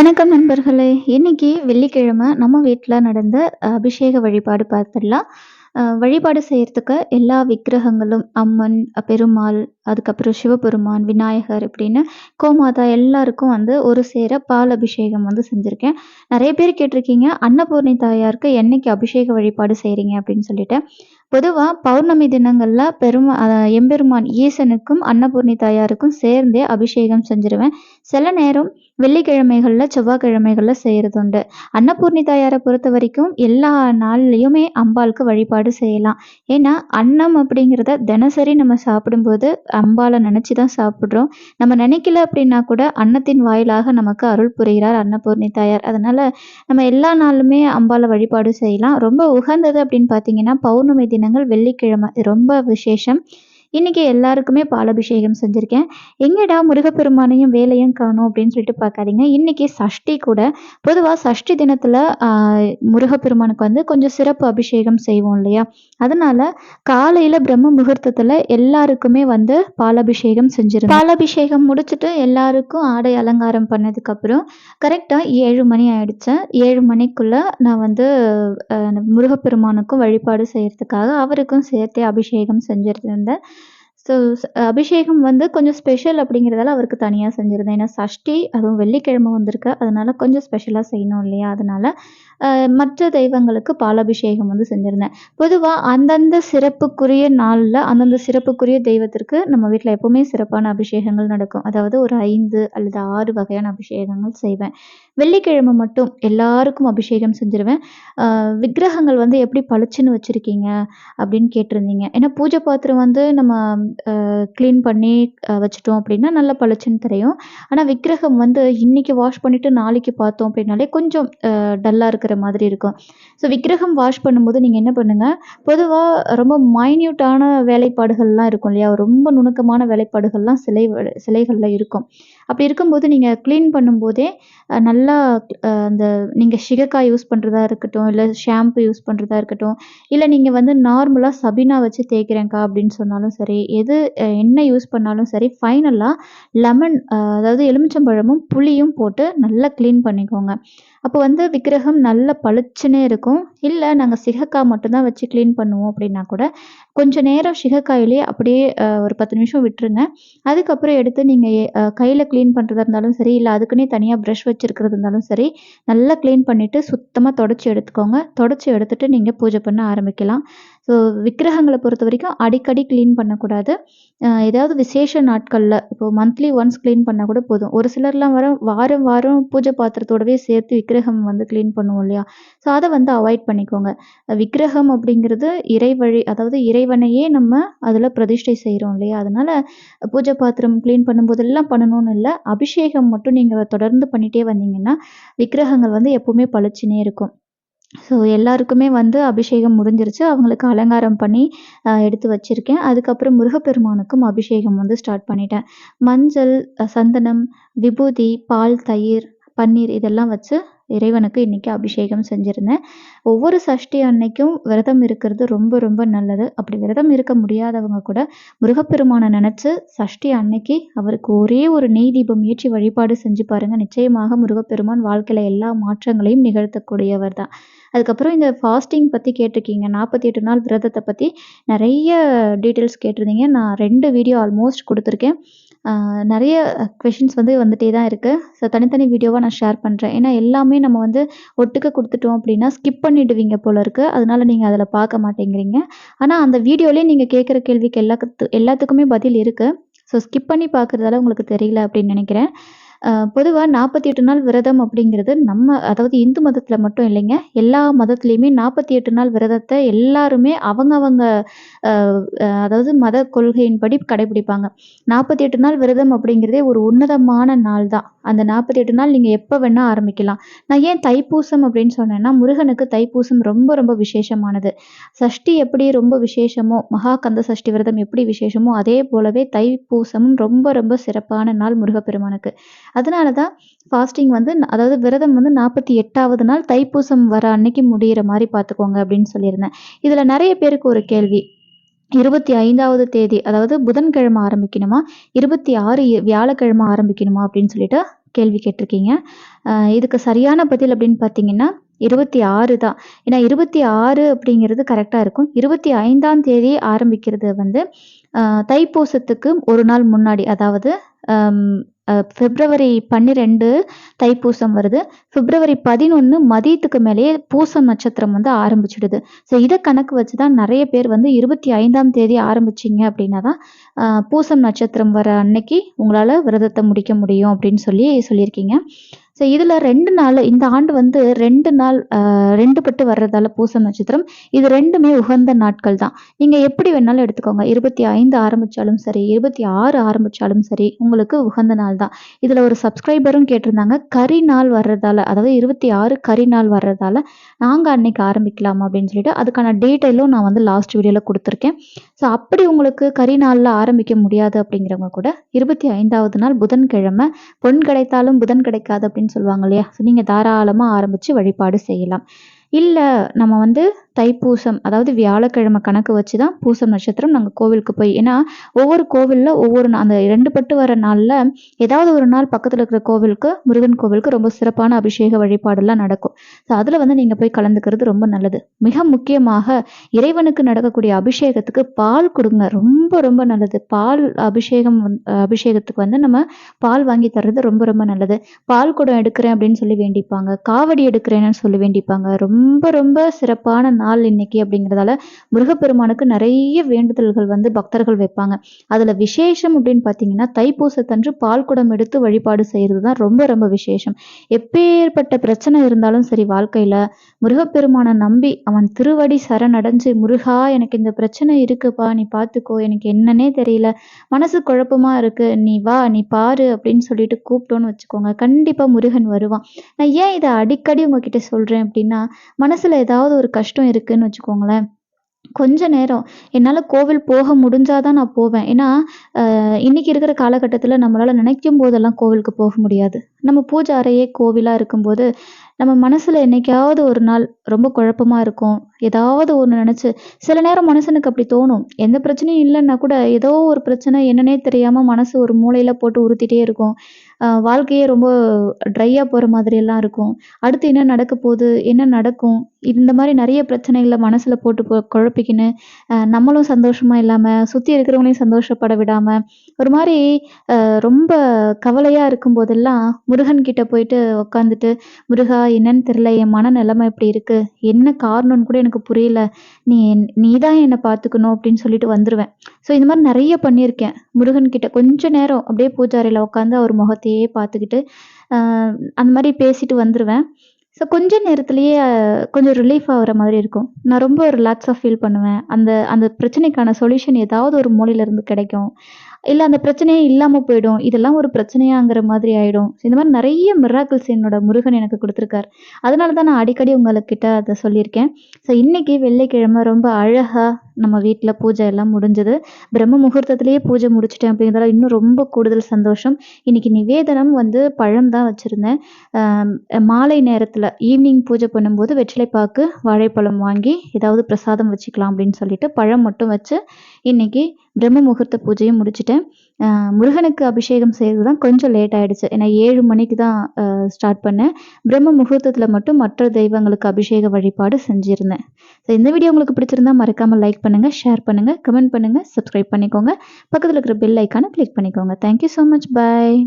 வணக்கம் நண்பர்களே! இன்னைக்கு வெள்ளிக்கிழமை நம்ம வீட்டில் நடந்த அபிஷேக வழிபாடு பார்த்துடலாம். வழிபாடு செய்யறதுக்கு எல்லா விக்கிரகங்களும் அம்மன், பெருமாள், அதுக்கப்புறம் சிவபெருமான், விநாயகர் இப்படின்னு கோமாதா எல்லாருக்கும் வந்து ஒரு சேர பால் அபிஷேகம் வந்து செஞ்சுருக்கேன் நிறைய பேர் கேட்டிருக்கீங்க, அன்னபூர்ணி தாயாருக்கு என்னைக்கு அபிஷேக வழிபாடு செய்கிறீங்க அப்படின்னு சொல்லிட்டு. பொதுவாக பௌர்ணமி தினங்களில் பெருமா எம்பெருமான் ஈசனுக்கும், அன்னபூர்ணி தாயாருக்கும் சேர்ந்தே அபிஷேகம் செஞ்சுருவேன். சில நேரம் வெள்ளிக்கிழமைகளில் செவ்வாய்க்கிழமைகளில் செய்கிறதுண்டு அன்னபூர்ணி தாயாரை பொறுத்த வரைக்கும் எல்லா நாள்லேயுமே அம்பாளுக்கு வழிபாடு செய்யலாம். ஏன்னா, அன்னம் அப்படிங்கிறத தினசரி நம்ம சாப்பிடும்போது அம்பாலை நினச்சி தான் சாப்பிட்றோம் நம்ம நினைக்கல அப்படின்னா கூட அன்னத்தின் வாயிலாக நமக்கு அருள் புரிகிறார் அன்னபூர்ணி தாயார். அதனால நம்ம எல்லா நாளுமே அம்பாள வழிபாடு செய்யலாம். ரொம்ப உகந்தது அப்படின்னு பார்த்தீங்கன்னா, பௌர்ணமி தினம் தினங்கள் வெள்ளிக்கிழமை. ரொம்ப விசேஷம். இன்னைக்கு எல்லாருக்குமே பாலபிஷேகம் செஞ்சுருக்கேன் எங்கடா முருகப்பெருமானையும் வேலையும் காணும் அப்படின்னு சொல்லிட்டு பார்க்காதீங்க. இன்னைக்கு சஷ்டி கூட. பொதுவாக சஷ்டி தினத்தில் முருகப்பெருமானுக்கு வந்து கொஞ்சம் சிறப்பு அபிஷேகம் செய்வோம் இல்லையா? அதனால காலையில் பிரம்ம முகூர்த்தத்தில் எல்லாருக்குமே வந்து பாலபிஷேகம் செஞ்சிருந்தேன். பாலபிஷேகம் முடிச்சுட்டு எல்லாருக்கும் ஆடை அலங்காரம் பண்ணதுக்கப்புறம் கரெக்டாக ஏழு மணி ஆயிடுச்சேன் ஏழு மணிக்குள்ளே நான் வந்து முருகப்பெருமானுக்கும் வழிபாடு செய்கிறதுக்காக அவருக்கும் சேர்த்தே அபிஷேகம் செஞ்சிருந்தேன். ஸோ அபிஷேகம் வந்து கொஞ்சம் ஸ்பெஷல் அப்படிங்கிறதால அவருக்கு தனியாக செஞ்சிருந்தேன். ஏன்னா சஷ்டி அதுவும் வெள்ளிக்கிழமை வந்திருக்கு. அதனால கொஞ்சம் ஸ்பெஷலாக செய்யணும் இல்லையா? அதனால மற்ற தெய்வங்களுக்கு பாலாபிஷேகம் வந்து செஞ்சுருந்தேன் பொதுவாக அந்தந்த சிறப்புக்குரிய நாளில் அந்தந்த சிறப்புக்குரிய தெய்வத்திற்கு நம்ம வீட்டில் எப்பவுமே சிறப்பான அபிஷேகங்கள் நடக்கும். அதாவது ஒரு ஐந்து அல்லது ஆறு வகையான அபிஷேகங்கள் செய்வேன். வெள்ளிக்கிழமை மட்டும் எல்லாருக்கும் அபிஷேகம் செஞ்சுருவேன். விக்கிரகங்கள் வந்து எப்படி பளிச்சுன்னு வச்சுருக்கீங்க அப்படின்னு கேட்டிருந்தீங்க. ஏன்னா பூஜை பாத்திரம் வந்து நம்ம கிளீன் பண்ணி வச்சிட்டோம் வச்சுட்டோம் அப்படின்னா நல்லா பளிச்சுன்னு தெரியும். ஆனால் விக்கிரகம் வந்து இன்னைக்கு வாஷ் பண்ணிட்டு நாளைக்கு பார்த்தோம் அப்படின்னாலே கொஞ்சம் டல்லாக இருக்கிற மாதிரி இருக்கும். ஸோ விக்கிரகம் வாஷ் பண்ணும்போது நீங்கள் என்ன பண்ணுங்க, பொதுவாக ரொம்ப மைன்யூட்டான வேலைப்பாடுகள்லாம் இருக்கும் இல்லையா? ரொம்ப நுணுக்கமான வேலைப்பாடுகள்லாம் சிலை சிலைகளில் இருக்கும். அப்படி இருக்கும்போது நீங்கள் கிளீன் பண்ணும்போதே நல்லா அந்த நீங்கள் சிகக்காய் யூஸ் பண்ணுறதா இருக்கட்டும், இல்லை ஷாம்பு யூஸ் பண்ணுறதா இருக்கட்டும், இல்லை நீங்கள் வந்து நார்மலாக சபீனா வச்சு தேய்க்கிறேங்க்கா அப்படின்னு சொன்னாலும் சரி, எது என்ன யூஸ் பண்ணாலும் சரி, ஃபைனலாக லெமன் அதாவது எலுமிச்சம்பழமும், புளியும் போட்டு நல்லா க்ளீன் பண்ணிக்கோங்க. அப்போ வந்து விக்கிரகம் நல்லா பளிச்சுன்னே இருக்கும். இல்லை நாங்கள் சிகக்காய் மட்டும்தான் வச்சு க்ளீன் பண்ணுவோம் அப்படின்னா கூட, கொஞ்சம் நேரம் சிகக்காயிலே அப்படியே ஒரு 10 நிமிஷம் விட்டுருங்க. அதுக்கப்புறம் எடுத்து நீங்கள் கையில் க்ளீன் பண்ணுறதா இருந்தாலும் சரி, இல்லை அதுக்குன்னே தனியாக ப்ரஷ் வச்சுருக்கிறது இருந்தாலும் சரி, நல்லா க்ளீன் பண்ணிவிட்டு சுத்தமாக தொடச்சி எடுத்துக்கோங்க. தொடச்சி எடுத்துட்டு நீங்கள் பூஜை பண்ண ஆரம்பிக்கலாம். ஸோ விக்கிரகங்களை பொறுத்த வரைக்கும் அடிக்கடி க்ளீன் பண்ணக்கூடாது. ஏதாவது விசேஷ நாட்களில் இப்போது மந்த்லி ஒன்ஸ் க்ளீன் பண்ணால் கூட போதும். ஒரு சிலர்லாம் வர வாரம் வாரம் பூஜை பாத்திரத்தோடவே சேர்த்து விக்கிரகம் வந்து க்ளீன் பண்ணுவோம் இல்லையா? ஸோ அதை வந்து அவாய்ட் பண்ணிக்கோங்க. விக்கிரகம் அப்படிங்கிறது இறைவழி அதாவது இறைவனையே நம்ம அதில் பிரதிஷ்டை செய்கிறோம் இல்லையா? அதனால் பூஜை பாத்திரம் க்ளீன் பண்ணும்போதெல்லாம் பண்ணணும்னு இல்லை அபிஷேகம் மட்டும் நீங்கள் தொடர்ந்து பண்ணிகிட்டே வந்தீங்கன்னா, விக்கிரகங்கள் வந்து எப்போவுமே பளிச்சுன்னே இருக்கும். ஸோ எல்லாருக்குமே வந்து அபிஷேகம் முடிஞ்சிருச்சு. அவங்களுக்கு அலங்காரம் பண்ணி எடுத்து வச்சுருக்கேன் அதுக்கப்புறம் முருகப்பெருமானுக்கும் அபிஷேகம் வந்து ஸ்டார்ட் பண்ணிட்டேன். மஞ்சள், சந்தனம், விபூதி, பால், தயிர், பன்னீர் இதெல்லாம் வச்சு இறைவனுக்கு இன்றைக்கி அபிஷேகம் செஞ்சுருந்தேன் ஒவ்வொரு சஷ்டி அன்னைக்கும் விரதம் இருக்கிறது ரொம்ப ரொம்ப நல்லது. அப்படி விரதம் இருக்க முடியாதவங்க கூட முருகப்பெருமானை நினச்சி சஷ்டி அன்னைக்கு அவருக்கு ஒரே ஒரு நெய் தீபம் ஏற்றி வழிபாடு செஞ்சு பாருங்கள் நிச்சயமாக முருகப்பெருமான் வாழ்க்கையில் எல்லா மாற்றங்களையும் நிகழ்த்தக்கூடியவர் தான். அதுக்கப்புறம் இந்த ஃபாஸ்டிங் பற்றி கேட்டிருக்கீங்க. 48 நாள் விரதத்தை பற்றி நிறைய டீட்டெயில்ஸ் கேட்டிருந்தீங்க. நான் ரெண்டு வீடியோ ஆல்மோஸ்ட் கொடுத்துருக்கேன் நிறைய கொஷின்ஸ் வந்து வந்துட்டே தான் இருக்குது ஸோ தனித்தனி வீடியோவாக நான் ஷேர் பண்ணுறேன் ஏன்னா எல்லாமே நம்ம வந்து ஒட்டுக்க கொடுத்துட்டோம் அப்படின்னா, ஸ்கிப் பண்ணிடுவீங்க போல இருக்குது அதனால் நீங்கள் அதில் பார்க்க மாட்டேங்கிறீங்க. ஆனால் அந்த வீடியோலேயே நீங்கள் கேட்குற கேள்விக்கு எல்லாத்து எல்லாத்துக்குமே பதில் இருக்குது ஸோ ஸ்கிப் பண்ணி பார்க்குறதால உங்களுக்கு தெரியல அப்படின்னு நினைக்கிறேன். பொதுவாக நாற்பத்தி எட்டு நாள் விரதம் அப்படிங்கிறது நம்ம அதாவது இந்து மதத்தில் மட்டும் இல்லைங்க. எல்லா மதத்துலேயுமே நாற்பத்தி எட்டு நாள் விரதத்தை எல்லாருமே அவங்கவங்க அதாவது மத கொள்கையின்படி கடைபிடிப்பாங்க. 48 நாள் விரதம் அப்படிங்கிறதே ஒரு உன்னதமான நாள் தான். அந்த 48 நாள் நீங்கள் எப்போ வேணால் ஆரம்பிக்கலாம். நான் ஏன் தைப்பூசம் அப்படின்னு சொன்னேன்னா, முருகனுக்கு தைப்பூசம் ரொம்ப ரொம்ப விசேஷமானது. சஷ்டி எப்படி ரொம்ப விசேஷமோ, மகா கந்த சஷ்டி விரதம் எப்படி விசேஷமோ, அதே போலவே தைப்பூசமும் ரொம்ப ரொம்ப சிறப்பான நாள் முருகப்பெருமானுக்கு. அதனால தான் ஃபாஸ்டிங் வந்து அதாவது விரதம் வந்து 48வது நாள் தைப்பூசம் வர அன்னைக்கு முடிகிற மாதிரி பார்த்துக்கோங்க அப்படின்னு சொல்லியிருந்தேன். இதில் நிறைய பேருக்கு ஒரு கேள்வி. 25வது தேதி அதாவது புதன்கிழமை ஆரம்பிக்கணுமா? 26 வியாழக்கிழமை ஆரம்பிக்கணுமா? அப்படின்னு சொல்லிட்டு கேள்வி கேட்டிருக்கீங்க. இதுக்கு சரியான பதில் அப்படின்னு பார்த்தீங்கன்னா, 26 தான். ஏன்னா 26 அப்படிங்கிறது கரெக்டாக இருக்கும். 25ஆம் தேதி ஆரம்பிக்கிறது வந்து தைப்பூசத்துக்கு ஒரு நாள் முன்னாடி. அதாவது பிப்ரவரி 12 தைப்பூசம் வருது. பிப்ரவரி 11 மதியத்துக்கு மேலேயே பூசம் நட்சத்திரம் வந்து ஆரம்பிச்சிடுது ஸோ இதை கணக்கு வச்சு தான் நிறைய பேர் வந்து 25ஆம் தேதி ஆரம்பிச்சீங்க அப்படின்னா தான், பூசம் நட்சத்திரம் வர அன்னைக்கு உங்களால் விரதத்தை முடிக்க முடியும் அப்படின்னு சொல்லி சொல்லியிருக்கீங்க. ஸோ இதில் ரெண்டு நாள் இந்த ஆண்டு வந்து ரெண்டு நாள் ரெண்டு பட்டு வர்றதால பூச நட்சத்திரம், இது ரெண்டுமே உகந்த நாட்கள் தான். நீங்கள் எப்படி வேணாலும் எடுத்துக்கோங்க. இருபத்தி ஐந்து ஆரம்பித்தாலும் சரி, இருபத்தி ஆறு ஆரம்பித்தாலும் சரி, உங்களுக்கு உகந்த நாள் தான். இதில் ஒரு சப்ஸ்கிரைபரும் கேட்டிருந்தாங்க, கரி நாள் வர்றதால, அதாவது 26 கரி நாள் வர்றதால, நாங்கள் அன்னைக்கு ஆரம்பிக்கலாம் அப்படின்னு சொல்லிட்டு, அதுக்கான டீட்டெயிலும் நான் வந்து லாஸ்ட் வீடியோவில் கொடுத்துருக்கேன் ஸோ அப்படி உங்களுக்கு கரி நாளில் ஆரம்பிக்க முடியாது அப்படிங்கிறவங்க கூட, 25வது நாள் புதன்கிழமை, பொன் கிடைத்தாலும் புதன் கிடைக்காது அப்படின்னு சொல்லுவாங்க இல்லையா? ஸோ நீங்க தாராளமா ஆரம்பிச்சு வழிபாடு செய்யலாம். இல்லை நம்ம வந்து தைப்பூசம், அதாவது வியாழக்கிழமை கணக்கு வச்சு தான் பூசம் நட்சத்திரம் நாங்கள் கோவிலுக்கு போய் ஏன்னா ஒவ்வொரு கோவிலில் ஒவ்வொரு நா அந்த ரெண்டு பட்டு வர நாளில் ஏதாவது ஒரு நாள் பக்கத்தில் இருக்கிற கோவிலுக்கு, முருகன் கோவிலுக்கு ரொம்ப சிறப்பான அபிஷேக வழிபாடெல்லாம் நடக்கும். ஸோ அதில் வந்து நீங்கள் போய் கலந்துக்கிறது ரொம்ப நல்லது. மிக முக்கியமாக இறைவனுக்கு நடக்கக்கூடிய அபிஷேகத்துக்கு பால் கொடுங்க ரொம்ப ரொம்ப நல்லது. பால் அபிஷேகம் அபிஷேகத்துக்கு வந்து நம்ம பால் வாங்கி தர்றது ரொம்ப ரொம்ப நல்லது. பால் குடம் எடுக்கிறேன் அப்படின்னு சொல்லி வேண்டிப்பாங்க. காவடி எடுக்கிறேன்னு சொல்லி வேண்டிப்பாங்க. ரொம்ப ரொம்ப ரொம்ப சிறப்பான நாள் இன்னைக்கு அப்படிங்கிறதால, முருகப்பெருமானுக்கு நிறைய வேண்டுதல்கள் வந்து பக்தர்கள் வைப்பாங்க. அதுல விசேஷம் அப்படின்னு பார்த்தீங்கன்னா, தைப்பூசத்தன்று பால் குடம் எடுத்து வழிபாடு செய்றது தான் ரொம்ப ரொம்ப விசேஷம். எப்பேர்ப்பட்ட பிரச்சனை இருந்தாலும் சரி வாழ்க்கையில, முருகப்பெருமானை நம்பி அவன் திருவடி சரணடைஞ்சு, "முருகா எனக்கு இந்த பிரச்சனை இருக்குப்பா, நீ பார்த்துக்கோ. எனக்கு என்னன்னே தெரியல. மனசு குழப்பமா இருக்கு. நீ வா, நீ பாரு" அப்படின்னு சொல்லிட்டு கூப்பிட்டோம்னு வச்சுக்கோங்க, கண்டிப்பா முருகன் வருவான். நான் ஏன் இதை அடிக்கடி உங்ககிட்ட சொல்றேன் அப்படின்னா, மனசுல ஏதாவது ஒரு கஷ்டம் இருக்குன்னு வச்சுக்கோங்களேன், கொஞ்ச நேரம் என்னால கோவில் போக முடிஞ்சாதான் நான் போவேன். ஏன்னா, அ இன்னைக்கு இருக்கிற காலகட்டத்துல நம்மளால நினைக்கும் போதெல்லாம் கோவிலுக்கு போக முடியாது. நம்ம பூஜை அறையே கோவிலா இருக்கும்போது, நம்ம மனசுல என்னைக்காவது ஒரு நாள் ரொம்ப குழப்பமா இருக்கும். ஏதாவது ஒண்ணு நினச்சி சில நேரம் மனுஷனுக்கு அப்படி தோணும். எந்த பிரச்சனையும் இல்லைன்னா கூட, ஏதோ ஒரு பிரச்சனை என்னன்னே தெரியாம மனசு ஒரு மூலையில போட்டு உறுத்திட்டே இருக்கும். வாழ்க்கையே ரொம்ப ட்ரையாக போகிற மாதிரி மாதிரியெல்லாம் இருக்கும். அடுத்து என்ன நடக்க போகுது என்ன நடக்கும்? இந்த மாதிரி நிறைய பிரச்சனைகளை மனசில் போட்டு போ குழப்பிக்கின்னு, நம்மளும் சந்தோஷமாக இல்லாமல் சுற்றி இருக்கிறவங்களையும் சந்தோஷப்பட விடாமல் ஒரு மாதிரி ரொம்ப கவலையாக இருக்கும்போதெல்லாம், முருகன் கிட்ட போயிட்டு உட்காந்துட்டு, "முருகா என்னன்னு தெரியல. என் மனநிலைமை இப்படி இருக்குது என்ன காரணம்னு கூட எனக்கு புரியல. நீ நீ தான் என்னை பார்த்துக்கணும்" அப்படின்னு சொல்லிட்டு வந்துடுவேன் ஸோ இந்த மாதிரி நிறைய பண்ணியிருக்கேன். முருகன் கிட்ட கொஞ்ச நேரம் அப்படியே பூஜாரியில் உட்காந்து அவர் முகத்தையே பார்த்துக்கிட்டு, அந்த மாதிரி பேசிட்டு வந்துடுவேன் ஸோ கொஞ்ச நேரத்திலேயே கொஞ்சம் ரிலீஃப் ஆகிற மாதிரி இருக்கும். நான் ரொம்ப ரிலாக்ஸாக ஃபீல் பண்ணுவேன். அந்த அந்த பிரச்சனைக்கான சொல்யூஷன் ஏதாவது ஒரு மூலையிலேருந்து கிடைக்கும். இல்லை அந்த பிரச்சனையே இல்லாமல் போயிடும். இதெல்லாம் ஒரு பிரச்சனையாங்கிற மாதிரி ஆகிடும் இந்த மாதிரி நிறைய மிராக்கிள்ஸ் என்னோட முருகன் எனக்கு கொடுத்துருக்கார் அதனால தான் நான் அடிக்கடி உங்கள்கிட்ட அதை சொல்லியிருக்கேன். ஸோ இன்றைக்கி வெள்ளிக்கிழமை ரொம்ப அழகாக நம்ம வீட்டில் பூஜை எல்லாம் முடிஞ்சது. பிரம்ம முகூர்த்தத்திலேயே பூஜை முடிச்சிட்டேன் அப்படிங்கிறதால இன்னும் ரொம்ப கூடுதல் சந்தோஷம். இன்னைக்கு நிவேதனம் வந்து பழம் தான் வச்சுருந்தேன் மாலை நேரத்தில் ஈவினிங் பூஜை பண்ணும்போது வெற்றிலை பாக்கு, வாழைப்பழம் வாங்கி ஏதாவது பிரசாதம் வச்சுக்கலாம் அப்படின்னு சொல்லிட்டு பழம் மட்டும் வச்சு, இன்னைக்கு பிரம்ம முகூர்த்த பூஜையும் முடிச்சிட்டேன் முருகனுக்கு அபிஷேகம் செய்கிறது தான் கொஞ்சம் லேட் ஆயிடுச்சு. ஏன்னா ஏழு மணிக்கு தான் ஸ்டார்ட் பண்ணேன். பிரம்ம முகூர்த்தத்தில் மட்டும் மற்ற தெய்வங்களுக்கு அபிஷேக வழிபாடு செஞ்சுருந்தேன் ஸோ இந்த வீடியோ உங்களுக்கு பிடிச்சிருந்தா மறக்காமல் லைக் பண்ணுங்கள் ஷேர் பண்ணுங்கள் கமெண்ட் பண்ணுங்கள் சப்ஸ்கிரைப் பண்ணிக்கோங்க. பக்கத்தில் இருக்கிற பெல் ஐக்கானை கிளிக் பண்ணிக்கோங்க. Thank you so much. Bye.